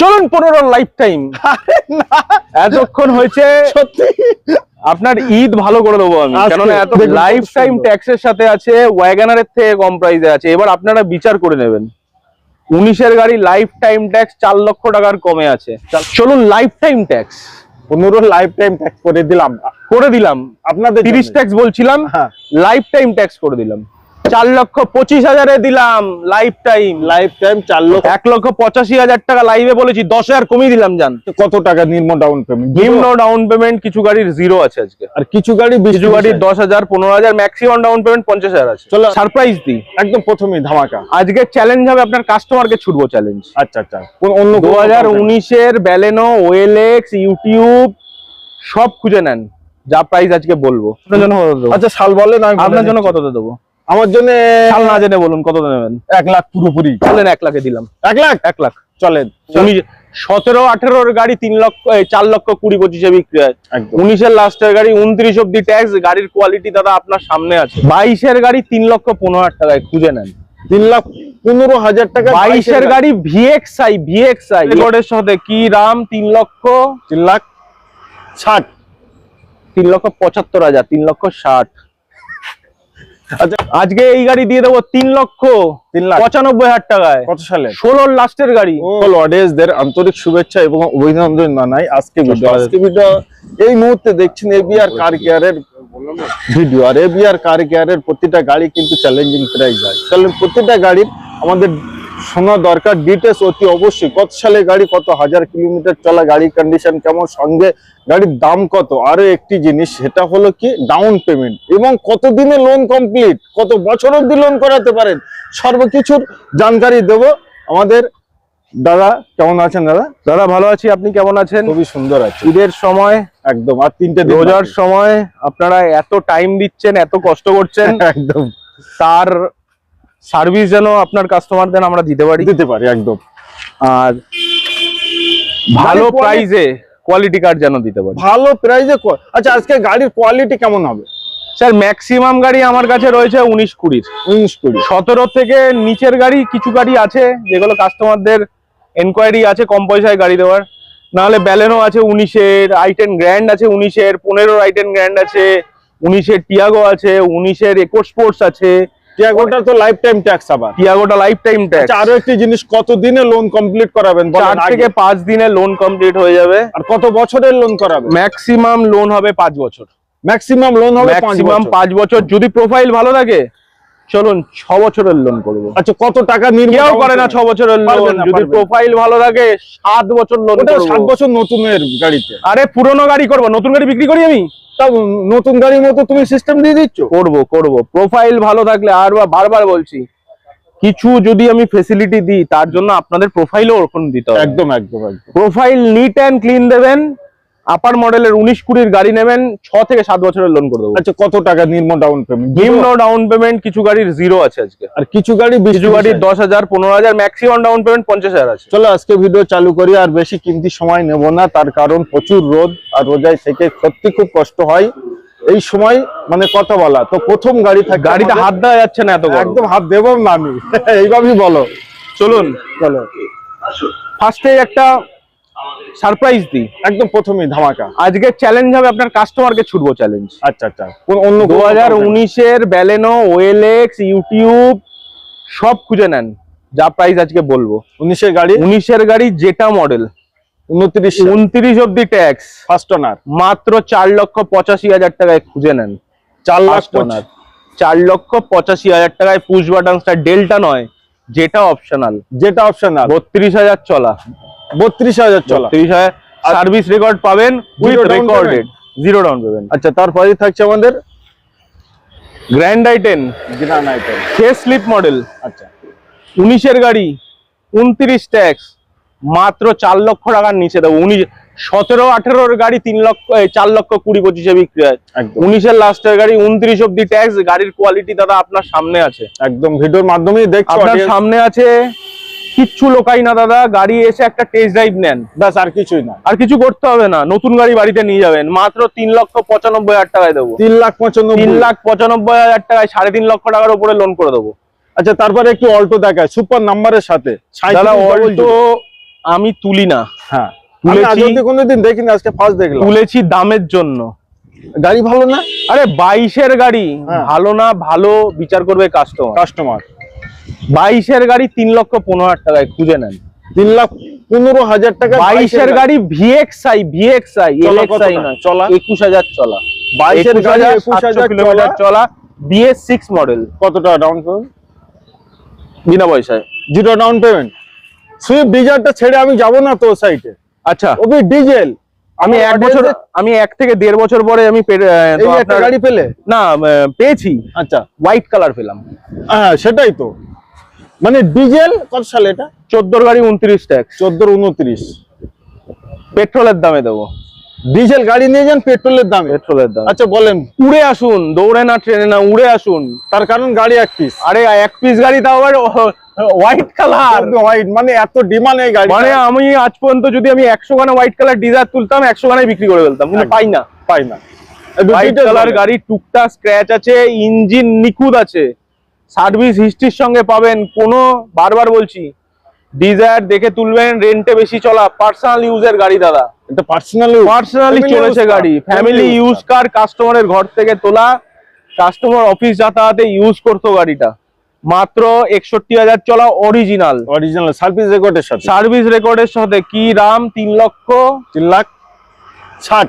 চলুন পনেরো life time এতক্ষণ হয়েছে সত্যি? আপনার ঈদ ভালো করে দেবো আমি। কেননা এত লাইফ টাইম। ট্যাক্সের সাথে আছে ওয়াগানারের থেকে কম প্রাইসে আছে। এবার আপনারা বিচার করে নেবেন। উনিশের গাড়ি লাইফ টাইম ট্যাক্স চার লক্ষ টাকার কমে আছে। চলুন লাইফ টাইম ট্যাক্স পনেরো লাইফ টাইম ট্যাক্স করে দিলাম। করে দিলাম। আপনাদের তিরিশ ট্যাক্স বলছিলাম। লাইফ টাইম ট্যাক্স করে দিলাম। চার লক্ষ পঁচিশ হাজারে দিলাম লাইফ টাইম লাইফ টাইম চার লক্ষ। এক লক্ষ পঁচাশি হাজার টাকা লাইভে বলেছি দশ হাজার কমিয়ে দিলাম জান। কত টাকা নিম্ন ডাউন পেমেন্ট নিম্ন ডাউন পেমেন্ট কিছু গাড়ির জিরো আছে আজকে। আর কিছু গাড়ি বিশ কিছু গাড়ির দশ হাজার পনেরো হাজার ম্যাক্সিমাম ডাউন পেমেন্ট পঞ্চাশ হাজার আছে। চলো। সারপ্রাইজ দিই। একদম প্রথমেই ধামাকা। আজকে চ্যালেঞ্জ হবে আপনার কাস্টমারকে ছুটবো চ্যালেঞ্জ আচ্ছা আচ্ছা অন্য দু হাজার উনিশের ব্যালেনো ওয়েলেক্স ইউটিউব সব খুঁজে নেন। যা প্রাইস আজকে বলব। আপনার জন্য? আচ্ছা সাল বলেন আপনার জন্য। কততে দেবো? আমার জন্য সাল না জেনে বলুন কত নেবেন? এক লাখ পুরোপুরি। চলেন এক লাখে দিলাম। এক লাখ? এক লাখ চলেন। উনি সতেরো আঠেরোর গাড়ি তিন লক্ষ চার লক্ষ কুড়ি পঁচিশে বিক্রি হয়। উনিশের লাস্টের গাড়ি উনত্রিশ অব্দি ট্যাক্স গাড়ির কোয়ালিটি দাদা আপনার সামনে আছে। বাইশের গাড়ি তিন লক্ষ পনেরো হাজার টাকায় খুঁজে নেন। তিন লাখ পনেরো হাজার টাকা বাইশের গাড়ি। ভিএক্সআই ভিএক্সআই রেকর্ডের সাথে কি রাম তিন লক্ষ তিন লাখ ষাট। তিন লক্ষ পঁচাত্তর হাজার তিন লক্ষ ষাট। আচ্ছা আজকে এই গাড়ি দিয়ে দেবো তিন লক্ষ তিন লাখ। পঁচানব্বই হাজার টাকায়। কত সালে ষোলোর লাস্টের গাড়ি। অডিয়েন্সদের আন্তরিক শুভেচ্ছা এবং অভিনন্দন জানাই আজকে ভিডিও। আজকে ভিডিও এই মুহূর্তে দেখছেন এবিআর কার কেয়ারের ভিডিও আর এবিআর কার কেয়ারের প্রতিটা গাড়ি কিন্তু চ্যালেঞ্জিং প্রাইস হয়। তাহলে প্রতিটা গাড়ির আমাদের শোনা দরকার ডিটেলস অতি অবশ্যই। কত সালে গাড়ি কত? হাজার কিলোমিটার চলা গাড়ির কন্ডিশন কেমন? সঙ্গে গাড়ির দাম কত? আরও একটি জিনিস সেটা হলো কি? ডাউন পেমেন্ট এবং কত দিনে লোন কমপ্লিট কত বছর অব্দি লোন করাতে পারেন? সর্বকিছুর জানকারি দেব আমাদের দাদা। কেমন আছেন দাদা? দাদা ভালো আছি। আপনি কেমন আছেন? খুবই সুন্দর আছে। ঈদের সময় একদম আর তিনটে রোজার সময় আপনারা এত টাইম দিচ্ছেন এত কষ্ট করছেন। একদম। তার সার্ভিস যেন আপনার কাস্টমারদের আমরা দিতে পারি। দিতে পারি একদম। আর ভালো প্রাইসে কোয়ালিটি কার্ড যেন দিতে পারি। ভালো প্রাইজে আচ্ছা আজকে গাড়ির কোয়ালিটি কেমন হবে? স্যার ম্যাক্সিমাম গাড়ি আমার কাছে রয়েছে উনিশ কুড়ির। উনিশ কুড়ি। সতেরো থেকে নিচের গাড়ি কিছু গাড়ি আছে যেগুলো কাস্টমারদের এনকোয়ারি আছে কম পয়সায় গাড়ি দেওয়ার। নাহলে ব্যালেনো আছে উনিশের আইটেন গ্র্যান্ড আছে উনিশের পনেরোর আইটেন গ্র্যান্ড আছে উনিশের টিয়াগো আছে উনিশের একো স্পোর্টস আছে। টিয়াগোটা তো লাইফ টাইম ট্যাক্স আবার। টিয়াগোটা লাইফ টাইম ট্যাক্স আরও একটি জিনিস কত দিনে লোন কমপ্লিট করাবেন চার থেকে পাঁচ দিনে লোন কমপ্লিট হয়ে যাবে। আর কত বছরের লোন করাবেন? ম্যাক্সিমাম লোন হবে পাঁচ বছর। ম্যাক্সিমাম লোন হবে ম্যাক্সিমাম পাঁচ বছর। যদি প্রোফাইল ভালো থাকে চলুন ছ বছরের লোন করব। আচ্ছা কত টাকা down করে না ছ বছরের লোন যদি প্রোফাইল ভালো থাকে সাত বছর লোন সাত বছর নতুনের গাড়িতে। আরে পুরনো গাড়ি করব নতুন গাড়ি বিক্রি করি আমি? নতুন গাড়ির মতো তুমি সিস্টেম দিয়ে দিচ্ছ? করব করব। প্রোফাইল ভালো থাকলে আর বারবার বলছি কিছু যদি আমি ফেসিলিটি দিই তার জন্য আপনাদের প্রোফাইলও ওরকম দিতে হবে। একদম একদম একদম। প্রোফাইল নিট অ্যান্ড ক্লিন দেবেন আপার মডেলের উনিশ কুড়ির গাড়ি নেবেন ছ থেকে সাত বছরের লোন করে দেবো। আচ্ছা কত টাকা নির্ম ডাউন পেমেন্ট নিম্ন ডাউন পেমেন্ট কিছু গাড়ির জিরো আছে আজকে। আর কিছু গাড়ি বিশ কিছু গাড়ির দশ হাজার পনেরো হাজার ম্যাক্সিমাম ডাউন পেমেন্ট পঞ্চাশ হাজার আছে। চলো আজকে ভিডিও চালু করি আর বেশি কিমতি সময় নেব না তার কারণ প্রচুর রোদ আর রোজায় থেকে সত্যি খুব কষ্ট হয়। এই সময় মানে কথা বলা তো প্রথম গাড়ি থাকে গাড়িতে হাত দেওয়া যাচ্ছে না এত একদম হাত দেবো না আমি। এইভাবেই বলো। চলুন। চলো। ফার্স্টে একটা সারপ্রাইজ দিই। একদম প্রথমে ধামাকা। আজকে চ্যালেঞ্জ হবে আপনার কাস্টমারকে ছুটবো চ্যালেঞ্জ আচ্ছা আচ্ছা। কোন অন্য দু কোনো হাজার company? উনিশের ব্যালেনো ওয়েলেক্স ইউটিউব সব খুঁজে নেন। যা প্রাইস আজকে বলব। উনিশের গাড়ি? উনিশের গাড়ি যেটা মডেল উনত্রিশ। উনত্রিশ অব্দি ট্যাক্স ফার্স্ট ওনার মাত্র চার লক্ষ পঁচাশি হাজার টাকায় খুঁজে নেন। চার লাখ First owner। চার লক্ষ পঁচাশি হাজার টাকায় পুশ বাটন স্টার ডেল্টা নয়। যেটা অপশনাল যেটা অপশনাল বত্রিশ হাজার চলা। বত্রিশ হাজার চলা। বত্রিশ হাজার সার্ভিস রেকর্ড পাবেন with recorded zero down payment আচ্ছা তারপরে থাকছে আমাদের grand I ten facelift model আচ্ছা। উনিশের গাড়ি উনত্রিশ ট্যাক্স মাত্র চার লক্ষ টাকার নিচে। দেবো উনিশ সতেরো আঠেরোর গাড়ি তিন লক্ষ চার লক্ষ কুড়ি পঁচিশে বিক্রি হয়। উনিশের লাস্টের গাড়ি উনত্রিশ অব্দি ট্যাক্স গাড়ির কোয়ালিটি দাদা আপনার সামনে আছে। একদম ভিডিওর মাধ্যমেই দেখছ আপনার সামনে আছে কিচ্ছু লোকাই না দাদা। গাড়ি এসে একটা টেস্ট ড্রাইভ নেন। ব্যাস আর কিছুই না। আর কিছু করতে হবে না। নতুন গাড়ি বাড়িতে নিয়ে যাবেন। মাত্র তিন লক্ষ পঁচানব্বই হাজার টাকায় দেবো। তিন লাখ পঁচানব্বই। তিন লাখ পঁচানব্বই হাজার টাকায় সাড়ে তিন লক্ষ টাকার উপরে লোন করে দেবো। আচ্ছা তারপরে একটু অল্টো দেখায়। সুপার নাম্বারের সাথে। দাদা অল্টো আমি তুলি না। হ্যাঁ। তুলেছি- কোনোদিন দেখিনি আজকে ফার্স্ট দেখলাম। তুলেছি দামের জন্য। গাড়ি ভালো না? আরে বাইশের গাড়ি। হ্যাঁ। ভালো না ভালো বিচার করবে কাস্টমার কাস্টমার বাইশের গাড়ি তিন লক্ষ পনেরো হাজার টাকায় খুঁজে নেন। তিন লাখ পনেরো হাজার টাকা বাইশের গাড়ি ভিএক্সআই ভিএক্সআই চলা এলএক্সআই কতটা? নয় চলা? একুশ হাজার চলা। বাইশের গাড়ি একুশ হাজার কিলোমিটার চলা। BS six model. কত টাকা ডাউন পেমেন্ট বিনা পয়সায়। জিরো ডাউন পেমেন্ট সুইফট ডিজারটা ছেড়ে আমি যাব না তো সাইটে আচ্ছা। ওবি ডিজেল। আমি এক বছর আমি এক থেকে দেড় বছর পরে আমি গাড়ি পেলে? না পেয়েছি। আচ্ছা। হোয়াইট কালার পেলাম। হ্যাঁ সেটাই তো। মানে ডিজেল কত সালে এটা? চোদ্দোর গাড়ি উনত্রিশ ট্যাক্স চোদ্দ উনত্রিশ। পেট্রোলের দামে দেবো। ডিজেল গাড়ি নিয়ে যান পেট্রোলের দামে। পেট্রোলের দাম। আচ্ছা বলেন। উড়ে আসুন দৌড়ে না ট্রেনে না উড়ে আসুন। তার কারণ গাড়ি এক পিস আরে এক পিস গাড়ি তাও আবার হোয়াইট কালার হোয়াইট মানে এত ডিমান্ড এই গাড়ি মানে আমি আজ পর্যন্ত যদি আমি একশো খানা হোয়াইট কালার ডিজায়ার তুলতাম একশো খানায় বিক্রি করে ফেলতাম। কিন্তু পাই না। পাই না। হোয়াইট কালার গাড়ি টুকটা স্ক্র্যাচ আছে ইঞ্জিন নিখুঁত আছে। সার্ভিস হিস্ট্রির সঙ্গে পাবেন কোনো বারবার বলছি ডিজায়ার দেখে তুলবেন রেন্টে বেশি চলা পার্সোনাল ইউজের গাড়ি দাদা। এটা পার্সোনাল পার্সোনালি চলেছে গাড়ি। ফ্যামিলি ইউজ কার কাস্টমারের ঘর থেকে তোলা কাস্টমার অফিস যাতায়াতে ইউজ করতো গাড়িটা। মাত্র একষট্টি হাজার চলা অরিজিনাল অরিজিনাল সার্ভিস রেকর্ডের সাথে। সার্ভিস রেকর্ডের সাথে কি রাম তিন লক্ষ তিন লাখ ষাট।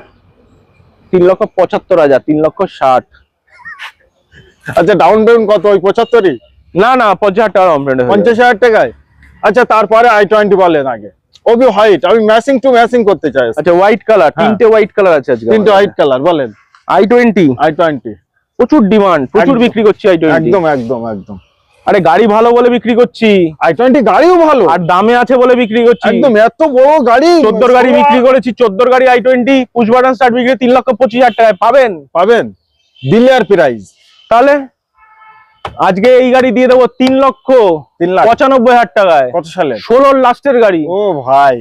তিন লক্ষ পঁচাত্তর হাজার তিন লক্ষ ষাট। আচ্ছা ডাউন পেমেন্ট কত? ওই পঁচাত্তরই? না না পঞ্চাশ হাজার টাকা কমপ্লেন্ট পঞ্চাশ হাজার টাকায়? আচ্ছা তারপরে আই টোয়েন্টি বলেন আগে। ওবি হোয়াইট আমি ম্যাচিং টু ম্যাচিং করতে চাই। আচ্ছা হোয়াইট কালার। তিনটে হোয়াইট কালার আছে আজকে তিনটে হোয়াইট কালার বলেন। আই টোয়েন্টি আই টোয়েন্টি প্রচুর ডিমান্ড প্রচুর বিক্রি করছি আই টোয়েন্টি একদম একদম একদম। আরে গাড়ি ভালো বলে বিক্রি করছি। আই টোয়েন্টি গাড়িও ভালো। আর দামে আছে বলে বিক্রি করছি। একদম এত বড় গাড়ি। চোদ্দোর গাড়ি বিক্রি করেছি চোদ্দোর গাড়ি I twenty push button start বিক্রি তিন লক্ষ পঁচিশ হাজার টাকায়। পাবেন? পাবেন। ডিলার প্রাইস তাহলে আজকে এই গাড়ি দিয়ে দেবো তিন লক্ষ তিন লাখ। পঁচানব্বই হাজার টাকায়। কত সালে? ষোলোর লাস্টের গাড়ি। ও ভাই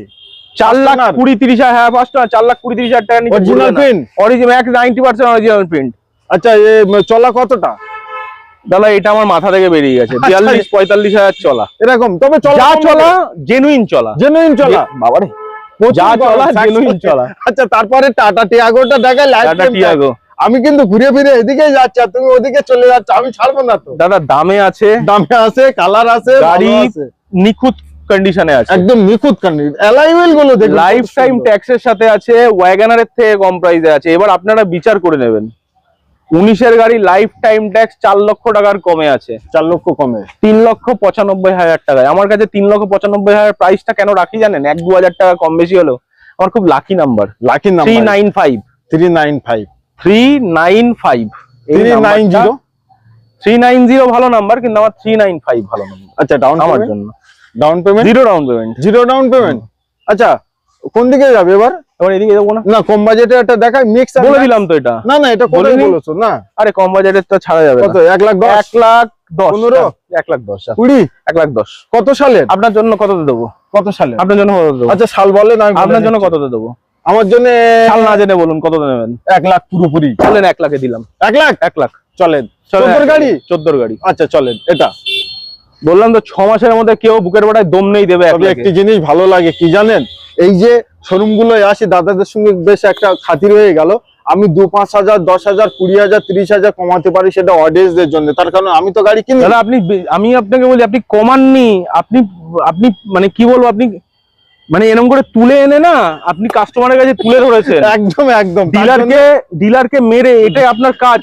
চার লাখ? কুড়ি তিরিশ হাজার হ্যাঁ পাঁচটা চার লাখ কুড়ি তিরিশ হাজার টাকা? অরিজিনাল এক নাইনটি পার্সেন্ট অরিজিনাল প্রিন্ট আচ্ছা চলা কতটা? দাদা এটা আমার মাথা থেকে বেরিয়ে গেছে। আচ্ছা। বিয়াল্লিশ পঁয়তাল্লিশ হাজার চলা। এরকম তবে চলা যা চলা জেনুইন চলা। জেনুইন চলা? বাবারে প্রচুর যা চলা জেনুইন চলা। আচ্ছা তারপরে টাটা টিয়াগোটা দেখায় টাটা টিয়াগো। আমি কিন্তু ঘুরে ফিরে এদিকে যাচ্ছি আর তুমি ওদিকে চলে যাচ্ছ আমি ছাড়বো না তো। দাদা দামে আছে। দামে আছে কালার আছে গাড়ি নিখুঁত কন্ডিশনে আছে। একদম নিখুঁতগুলো দেখুন। লাইফ টাইম ট্যাক্সের সাথে আছে ওয়াগানারের থেকে কম প্রাইসে আছে। এবার আপনারা বিচার করে নেবেন। উনিশের গাড়ি লাইফ টাইম ট্যাক্স চার লক্ষ টাকার কমে আছে। চার লক্ষ কমে। তিন লক্ষ পঁচানব্বই হাজার টাকায়। আমার কাছে তিন লক্ষ পঁচানব্বই হাজার প্রাইসটা কেন রাখি জানেন? এক দু হাজার টাকা কম বেশি হলো আমার খুব lucky number lucky three nine five three nine five three nine five three nine zero three nine zero ভালো নাম্বার কিন্তু আমার থ্রি নাইন ফাইভ ভালো নাম্বার। আচ্ছা ডাউন আমার জন্য। Down payment zero down payment zero down payment আচ্ছা কোন দিকে যাবে এবার? এবার এদিকে যাব না? না কম বাজেটে একটা দেখায় মিক্স বলে দিলাম তো এটা। না না এটা বলেছ না। আরে কম তো ছাড়া যাবে কত লাখ লাখ লাখ আচ্ছা, লাখ দশ। কত সালের? আপনার জন্য কত দেবো? কত সালের? আপনার জন্য কত দেবো? আচ্ছা সাল বলেন আপনার জন্য দিচ্ছি। কত দেবো? আমার জন্য সাল না জেনে বলুন কত নেবেন? এক লাখ পুরোপুরি। চলেন এক লাখে দিলাম। এক লাখ? এক লাখ। চলেন চোদ্দোর গাড়ি। চোদ্দোর গাড়ি। আচ্ছা চলেন এটা। বললাম তো ছ মাসের মধ্যে কেউ বুকের বাটায় দম নেই দেবে। একটি জিনিস ভালো লাগে কি জানেন? এই যে শোরুম গুলোয় আসি দাদাদের সঙ্গে বেশ একটা খাতির হয়ে গেল। আমি দু পাঁচ হাজার দশ হাজার কুড়ি হাজার তিরিশ হাজার কমাতে পারি সেটা অডিয়েন্সদের জন্য। তার কারণ আমি তো গাড়ি কিনি। আপনি আমি আপনাকে বলি আপনি কমাননি। আপনি আপনি মানে কি বলব আপনি মানে এরকম করে তুলে এনে না আপনি কাস্টমারের কাছে তুলে ধরেছেন। একদম একদম। ডিলারকে ডিলারকে মেরে এটাই আপনার কাজ।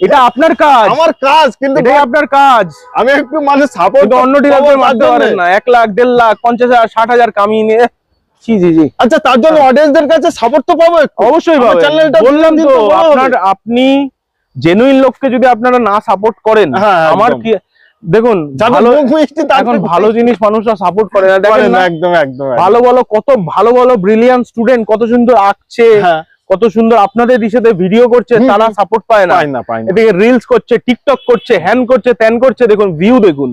এটা আপনার কাজ। আমার কাজ কিন্তু এটাই আপনার কাজ। আমি একটু মানে সাপোর্ট অন্য ডিলারদের মারতে পারেন না। এক লাখ দেড় লাখ পঞ্চাশ হাজার ষাট হাজার কামিয়ে নিয়ে জি জি জি আচ্ছা তার জন্য অডিয়েন্সদের কাছে সাপোর্ট তো পাবো অবশ্যই চ্যানেলটা বললাম তো। আপনার আপনি জেনুইন লোককে যদি আপনারা না সাপোর্ট করেন হ্যাঁ, আমার কি দেখুন এখন ভালো জিনিস মানুষরা সাপোর্ট করে না। দেখেন একদম একদম। ভালো ভালো কত ভালো ভালো ব্রিলিয়ান্ট স্টুডেন্ট কত সুন্দর আঁকছে হ্যাঁ। কত সুন্দর আপনাদের ইসেতে ভিডিও করছে তারা সাপোর্ট পায় না। এদিকে রিলস করছে টিকটক করছে হ্যান করছে ত্যান করছে দেখুন ভিউ দেখুন।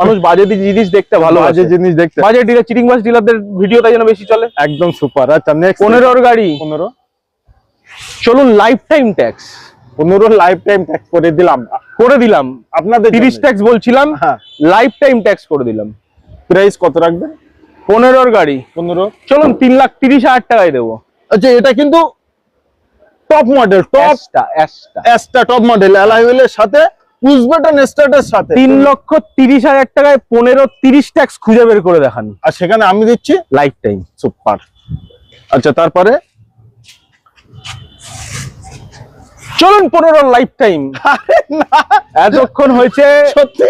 মানুষ বাজে জিনিস দেখতে ভালো বাজে জিনিস দেখতে। বাজে ডিলার চিটিং বাস ডিলারদের ভিডিও তাই জন্য বেশি চলে। একদম সুপার আচ্ছা পনেরোর গাড়ি। পনেরো। চলুন লাইফ টাইম ট্যাক্স পনেরো লাইফ টাইম ট্যাক্স করে দিলাম। করে দিলাম। আপনাদের তিরিশ ট্যাক্স বলছিলাম হ্যাঁ। লাইফ টাইম ট্যাক্স করে দিলাম। প্রাইস কত রাখবেন? পনেরোর গাড়ি। পনেরো। চলুন তিন লাখ তিরিশ হাজার টাকায় দেবো। আচ্ছা এটা কিন্তু টপ মডেল টপ অ্যাসটা টপ মডেল অ্যালাইভেলের সাথে পুশ বাটন স্টার্টের সাথে। তিন লক্ষ তিরিশ হাজার টাকায় পনেরো তিরিশ ট্যাক্স খুঁজে বের করে দেখান। আর সেখানে আমি দিচ্ছি লাইফ টাইম সুপার আচ্ছা তারপরে? চলুন পনেরো লাইফ টাইম এতক্ষণ হয়েছে সত্যি?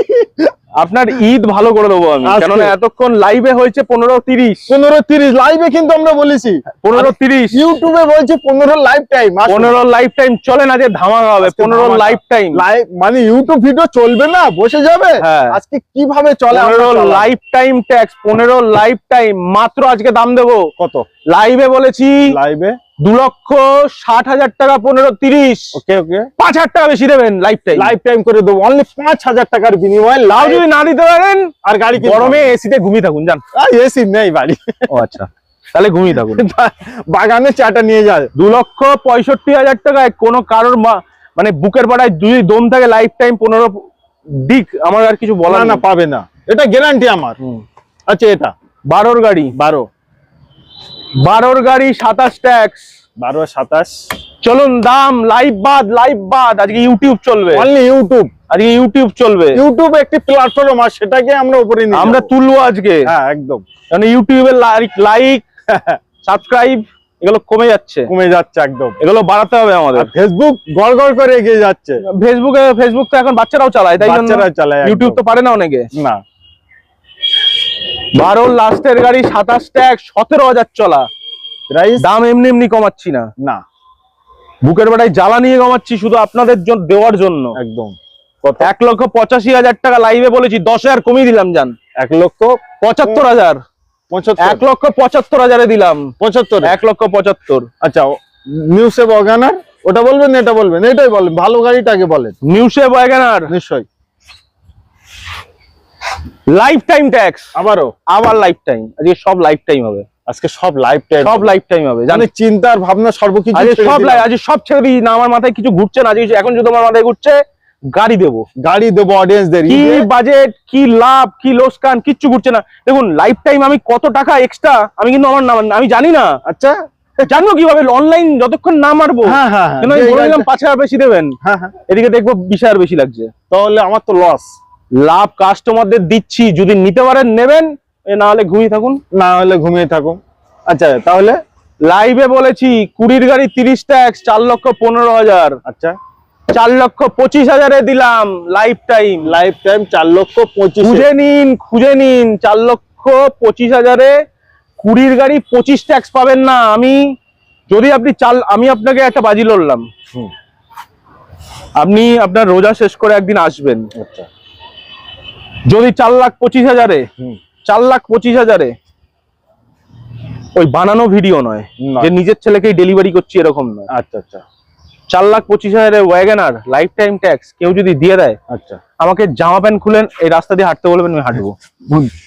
আপনার ঈদ ভালো করে দেবো আমি? কেননা এতক্ষণ লাইভে হয়েছে পনেরো তিরিশ। পনেরো তিরিশ। লাইভে কিন্তু আমরা বলেছি। পনেরো তিরিশ। ইউটিউবে বলছি পনেরো লাইভ টাইম পনেরো লাইফ টাইম চলে না যে ধামাকা হবে পনেরো। লাইফ টাইম লাইভ মানে ইউটিউব ভিডিও চলবে না বসে যাবে? হ্যাঁ। আজকে কীভাবে চলে পনেরো। লাইফ টাইম ট্যাক্স পনেরো লাইফ টাইম মাত্র আজকে দাম দেবো। কত? লাইভে বলেছি লাইভে দু লক্ষ ষাট হাজার টাকা পনেরো তিরিশ। ওকে ওকে। পাঁচ হাজার টাকা বেশি দেবেন লাইফ টাইম লাইভ টাইম করে দেবো। অনলি পাঁচ হাজার টাকার বিনিময়ে লাভ যদি না দিতে পারেন আর গাড়ি গরমে এসিতে ঘুমিয়ে থাকুন জান এসি নেই বাড়ি। ও আচ্ছা। তাহলে ঘুমিয়ে থাকুন। বাগানে চাটা নিয়ে যায় দু লক্ষ পঁয়ষট্টি হাজার টাকায় কোনো কারোর মানে বুকের পাড়ায় দুই দম থাকে লাইফ টাইম পনেরো দিক আমার আর কিছু না না পাবে না। এটা গ্যারান্টি আমার। আচ্ছা এটা। বারোর গাড়ি। বারো। বারোর গাড়ি সাতাশ ট্যাক্স। বারো সাতাশ। চলুন দাম লাইভ বাদ লাইভ বাদ। আজকে ইউটিউব চলবে। অনলি ইউটিউব আজকে ইউটিউব চলবে। ইউটিউব একটি প্ল্যাটফর্ম আর সেটাকে আমরা উপরে নিয়ে আমরা তুলবো আজকে। হ্যাঁ একদম। কারণ ইউটিউবের লাইক লাইক সাবস্ক্রাইব এগুলো কমে যাচ্ছে। কমে যাচ্ছে একদম। এগুলো বাড়াতে হবে আমাদের। ফেসবুক গড় গড় করে এগিয়ে যাচ্ছে। ফেসবুকে ফেসবুক তো এখন বাচ্চারাও চালায় তাই জন্য চালায় ইউটিউব তো পারে না অনেকে। না। বারো লাস্টের গাড়ি সাতাশ ট্যাগ সতেরো হাজার চলা। প্রাইস দাম এমনি এমনি কমাচ্ছি না। না। বুকের বেড়ায় জ্বালা নিয়ে কমাচ্ছি শুধু আপনাদের জন্য দেওয়ার জন্য। একদম। এক লক্ষ পঁচাশি হাজার টাকা লাইভে বলেছি দশ হাজার কমিয়ে দিলাম জান। এক লক্ষ? পঁচাত্তর হাজার। এক লক্ষ পঁচাত্তর হাজারে দিলাম। পঁচাত্তর। এক লক্ষ পঁচাত্তর। আচ্ছা নিউ সেভ অর্গানার ওটা বলবেন এটা বলবেন? এটাই বলেন ভালো গাড়িটাকে বলেন। নিউসে ওয়াগানার নিশ্চয়ই। লাইফ টাইম ট্যাক্স আবারও? আবার লাইফ টাইম আজকে সব লাইফ টাইম হবে। আজকে সব লাইফ টাইম সব লাইফ টাইম হবে জানি চিন্তার ভাবনা সর্বকিছু সব। আজকে সব ছেড়ে দিই না আমার মাথায় কিছু ঘুরছে না আজকে এখন যদি আমার মাথায় ঘুরছে গাড়ি দেবো। গাড়ি দেবো অডিয়েন্সদের কি বাজেট কি লাভ কি লোসকান কিচ্ছু ঘুরছে না। দেখুন লাইফ টাইম আমি কত টাকা এক্সট্রা আমি কিন্তু আমার নাম আমি জানি না। আচ্ছা। জানব কীভাবে? অনলাইন যতক্ষণ না মারবো। হ্যাঁ হ্যাঁ হ্যাঁ। পাঁচ হাজার বেশি দেবেন। হ্যাঁ হ্যাঁ। এদিকে দেখব বিশ হাজার বেশি লাগছে। তাহলে আমার তো লস লাভ কাস্টমারদের দিচ্ছি যদি নিতে পারেন নেবেন না হলে ঘুমিয়ে থাকুন। না হলে ঘুমিয়ে থাকুন। আচ্ছা তাহলে লাইভে বলেছি কুড়ির গাড়ি তিরিশ ট্যাক্স চার লক্ষ পনেরো হাজার। আচ্ছা। চার লক্ষ পঁচিশ হাজারে দিলাম লাইফ টাইম লাইফ টাইম চার লক্ষ পঁচিশ খুঁজে নিন খুঁজে নিন চার লক্ষ পঁচিশ হাজারে কুড়ির গাড়ি পঁচিশ ট্যাক্স পাবেন না। আমি যদি আপনি চাল আমি আপনাকে একটা বাজি লড়লাম। আপনি আপনার রোজা শেষ করে একদিন আসবেন। আচ্ছা। যদি চার লাখ পঁচিশ হাজারে হুম। চার লাখ পঁচিশ হাজারে ওই বানানো ভিডিও নয় যে নিজের ছেলেকেই ডেলিভারি করছি এরকম নয়। আচ্ছা আচ্ছা। চার লাখ পঁচিশ হাজারে ওয়াগনার লাইফ টাইম ট্যাক্স কেউ যদি দিয়ে দেয় আচ্ছা। আমাকে জামা প্যান্ট খুলেন এই রাস্তা দিয়ে হাঁটতে বলবেন আমি হাঁটবো।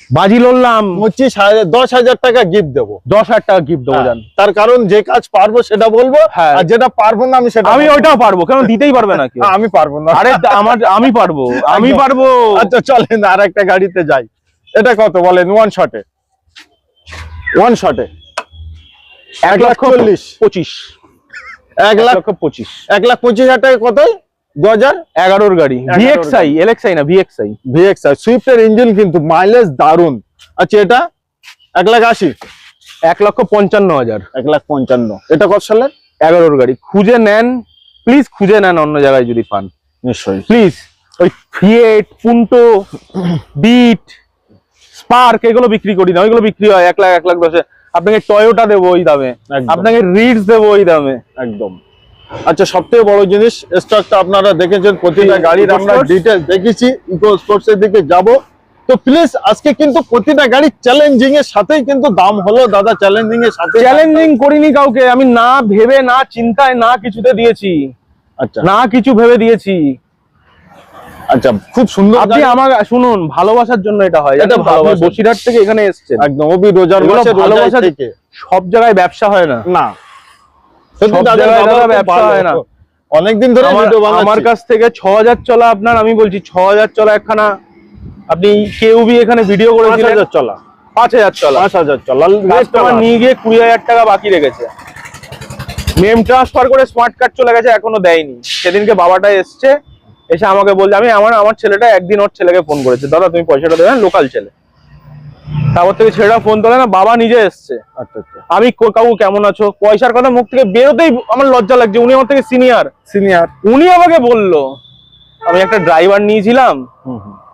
বাজি লড়লাম। পঁচিশ হাজার দশ হাজার টাকা গিফট দেবো। দশ হাজার টাকা গিফট দেবো জান। তার কারণ যে কাজ পারব সেটা বলব হ্যাঁ। আর যেটা পারব না আমি সেটা আমি ওইটাও পারব কেন দিতেই পারবে না কেউ? আমি পারব না। আরে আমার আমি পারব আমি পারব। আচ্ছা চলেন আর একটা গাড়িতে যাই। এটা কত বলেন? ওয়ান শটে ওয়ান শটে এক লাখ চল্লিশ। পঁচিশ। এক লাখ পঁচিশ। এক লাখ পঁচিশ হাজার টাকা কত? এগারোর গাড়ি এগারোর ভিএক্সআই এলএক্সআই না ভিএক্সআই ভিএক্সআই সুইফটের ইঞ্জিন কিন্তু মাইলেজ দারুণ আচ্ছা এটা এক লাখ আশি এক লক্ষ পঞ্চান্ন হাজার। এক লাখ পঞ্চান্ন। এটা কত সালের? এগারোর গাড়ি। খুঁজে নেন প্লিজ খুঁজে নেন অন্য জায়গায় যদি পান। নিশ্চয়ই। প্লিজ ওই ফিয়েট পুন্টো বিট স্পার্ক এগুলো বিক্রি করি না। ওইগুলো বিক্রি হয় এক লাখ এক লাখ দশে। আপনাকে টয়োটা দেবো ওই দামে। আপনাকে রিডস দেবো ওই দামে। একদম। আচ্ছা সব থেকে বড় জিনিস স্টকটা আপনারা দেখেছেন প্রতিটা গাড়ির আমরা? ডিটেল দেখেছি ইকো স্পোর্টস এর দিকে যাব। তো প্লিজ আজকে কিন্তু প্রতিটা গাড়ি চ্যালেঞ্জিং এর সাথেই কিন্তু দাম হলো দাদা চ্যালেঞ্জিং এর সাথে চ্যালেঞ্জিং করিনি কাউকে আমি না ভেবে না চিন্তায় না কিছুতে দিয়েছি। আচ্ছা। না কিছু ভেবে দিয়েছি। আচ্ছা খুব সুন্দর আপনি। আমার শুনুন ভালোবাসার জন্য এটা হয় এটা ভালোবাসা। বসিরহাট থেকে এখানে এসছেন। একদম ওবি রোজার ভালোবাসা থেকে। সব জায়গায় ব্যবসা হয় না? না। ব্যবসা হয় না। অনেকদিন ধরে আমার কাছ থেকে ছ হাজার চলা আপনার আমি বলছি ছ হাজার চলা একখানা। আপনি কেউ এখানে ভিডিও করেছিলেন? চলা। পাঁচ হাজার চলা। পাঁচ হাজার চলা। কাস্টমার নিয়ে গিয়ে কুড়ি হাজার টাকা বাকি রেখেছে। নেম ট্রান্সফার করে স্মার্ট কার্ড চলে গেছে এখনও দেয়নি। সেদিনকে বাবাটা এসছে এসে আমাকে বলছে আমি আমার আমার ছেলেটা একদিন ওর ছেলেকে ফোন করেছে। দাদা তুমি পয়সাটা দেবেন লোকাল ছেলে। তারপর থেকে ছেলেটা ফোন তোলে না বাবা নিজে এসছে। আচ্ছা আচ্ছা। আমি কাকু কেমন আছো? পয়সার কথা মুখ থেকে বেরোতেই আমার লজ্জা লাগছে। উনি আমার থেকে সিনিয়র সিনিয়র উনি আমাকে বলল আমি একটা ড্রাইভার নিয়েছিলাম।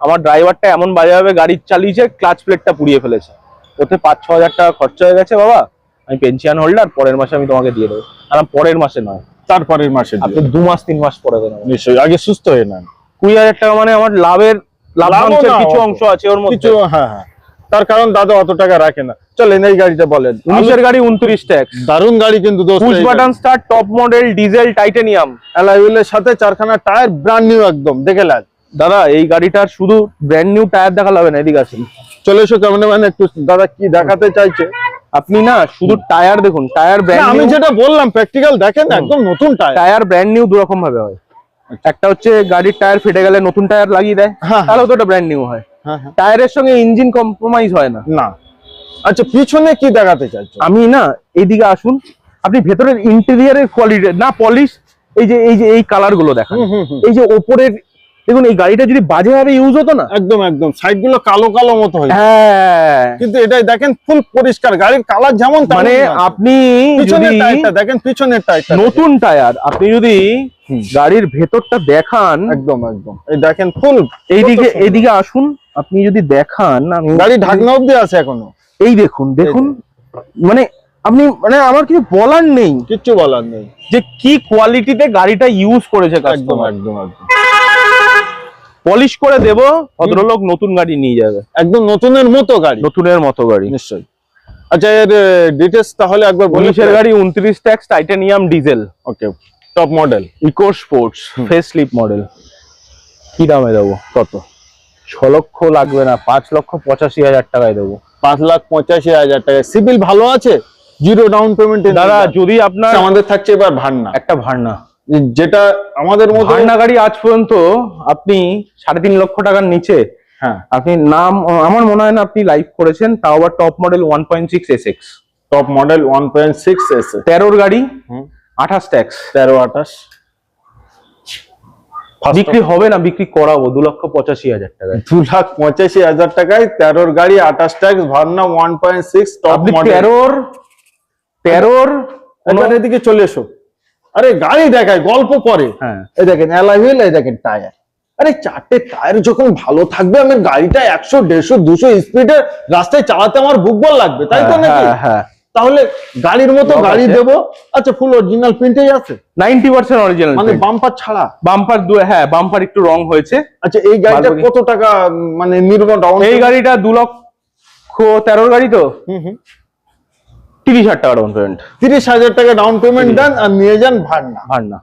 আমার ড্রাইভারটা এমন বাজেভাবে গাড়ি চালিয়েছে ক্লাচ প্লেটটা পুড়িয়ে ফেলেছে। ওতে পাঁচ ছ হাজার টাকা খরচা হয়ে গেছে বাবা। আমি পেনশন হোল্ডার পরের মাসে আমি তোমাকে দিয়ে দেবো। আর পরের মাসে নয়। তারপরের মাসে আপনি দু মাস তিন মাস পরে দেবেন। নিশ্চয়ই। আগে সুস্থ হয়ে নেন। কুড়ি হাজার টাকা মানে আমার লাভের লাভাংশের কিছু অংশ আছে ওর মধ্যে। হ্যাঁ হ্যাঁ। তার কারণ দাদা অত টাকা রাখে না। চলেন এই গাড়িটা বলেন। উনিশের গাড়ি উনত্রিশ ট্যাক্স দারুণ গাড়ি কিন্তু push button start top model diesel titanium অ্যালাইউলের সাথে চারখানা টায়ার ব্র্যান্ড নিউ একদম দেখে লাগ। দাদা এই গাড়িটার শুধু ব্র্যান্ড নিউ টায়ার দেখা যাবে না এদিকে আসেন। চলে এসো ক্যামেরাম্যান একটু দাদা কি দেখাতে চাইছে? আপনি না শুধু টায়ার দেখুন টায়ার ব্র্যান্ড আমি যেটা বললাম প্র্যাকটিক্যাল দেখেন একদম নতুন টায়ার টায়ার ব্র্যান্ড নিউ দু রকম ভাবে হয়। একটা হচ্ছে গাড়ির টায়ার ফেটে গেলে নতুন টায়ার লাগিয়ে দেয় হ্যাঁ। তাহলে তো ওটা ব্র্যান্ড নিউ হয় হ্যাঁ হ্যাঁ। টায়ারের সঙ্গে ইঞ্জিন কম্প্রোমাইজ হয় না। না। আচ্ছা পিছনে কি দেখাতে চাইছো? আমি না এইদিকে আসুন। আপনি ভেতরের ইন্টেরিয়ারের কোয়ালিটি না পলিশ এই যে এই যে এই কালারগুলো দেখান। এই যে ওপরের দেখুন এই গাড়িটা যদি বাজেভাবে ইউজ হতো না। একদম একদম। সাইডগুলো কালো কালো মতো হয়ে হ্যাঁ। কিন্তু এটাই দেখেন ফুল পরিষ্কার। গাড়ির কালার যেমন মানে আপনি যদি পিছনের টায়ারটা দেখেন পিছনের টায়ারটা নতুন টায়ার আপনি যদি গাড়ির ভেতরটা দেখান। একদম একদম। এই দেখেন ফুল এইদিকে এইদিকে আসুন আপনি যদি দেখান আমি গাড়ি ঢাকনা অব্দি আছে এখনও। এই দেখুন দেখুন। মানে আপনি মানে আমার কিছু বলার নেই কিচ্ছু বলার নেই। যে কি কোয়ালিটিতে গাড়িটা ইউজ করেছে একদম কাস্টমার একদম একদম। পলিশ করে দেব ভদ্রলোক নতুন গাড়ি নিয়ে যাবে। একদম নতুনের মতো গাড়ি। নতুনের মতো গাড়ি। নিশ্চয়ই। আচ্ছা এর ডিটেলস তাহলে একবার বলে উনিশের গাড়ি উনত্রিশ tax titanium diesel okay top model eco sports facelift model কি দামে দেবো? কত? ছ লক্ষ লাগবে না পাঁচ লক্ষ পঁচাশি হাজার টাকায় দেবো। পাঁচ লাখ পঁচাশি হাজার টাকায়। সিভিল ভালো আছে? জিরো ডাউন পেমেন্টে দাদা যদি আপনার আমাদের থাকছে এবার ভান্না। একটা ভাড়না যেটা আমাদের মতো গাড়ি আজ পর্যন্ত আপনি সাড়ে তিন লক্ষ টাকার নিচে। হ্যাঁ। আপনি নাম আমার মনে হয় না আপনি লাইভ করেছেন তাও আবার top model one point six S X top model one point six এসে তেরোর গাড়ি আঠাশ ট্যাক্স তেরো আঠাশ। বিক্রি হবে না বিক্রি করাবো দু লক্ষ পঁচাশি হাজার টাকায়। দু লাখ পঁচাশি হাজার টাকায় তেরোর গাড়ি আঠাশ tax Verna one point six top model তেরোর তেরোর একবার এদিকে চলে এসো। আরে গাড়ি দেখায় গল্প করে। হ্যাঁ। এই দেখেন অ্যালাই হুইল এই দেখেন টায়ার আরে চারটে টায়ার যখন ভালো থাকবে আমার গাড়িটা একশো দেড়শো দুশো স্পিডে রাস্তায় চালাতে আমার বুক বল লাগবে তাই তো নাকি? হ্যাঁ হ্যাঁ। তাহলে গাড়ির মতো গাড়ি। দেবো। আচ্ছা ফুল অরিজিনাল প্রিন্টেই আছে? নাইনটি পার্সেন্ট অরিজিনাল মানে বাম্পার ছাড়া? বাম্পার দু হ্যাঁ বাম্পার একটু রং হয়েছে। আচ্ছা এই গাড়িটা কত টাকা মানে ডাউন এই গাড়িটা দু লক্ষ তেরোর গাড়ি তো? তিরিশ হাজার টাকা ডাউন পেমেন্ট তিরিশ হাজার টাকা ডাউন পেমেন্ট দেন আর নিয়ে যান ভান্না। ভাড়না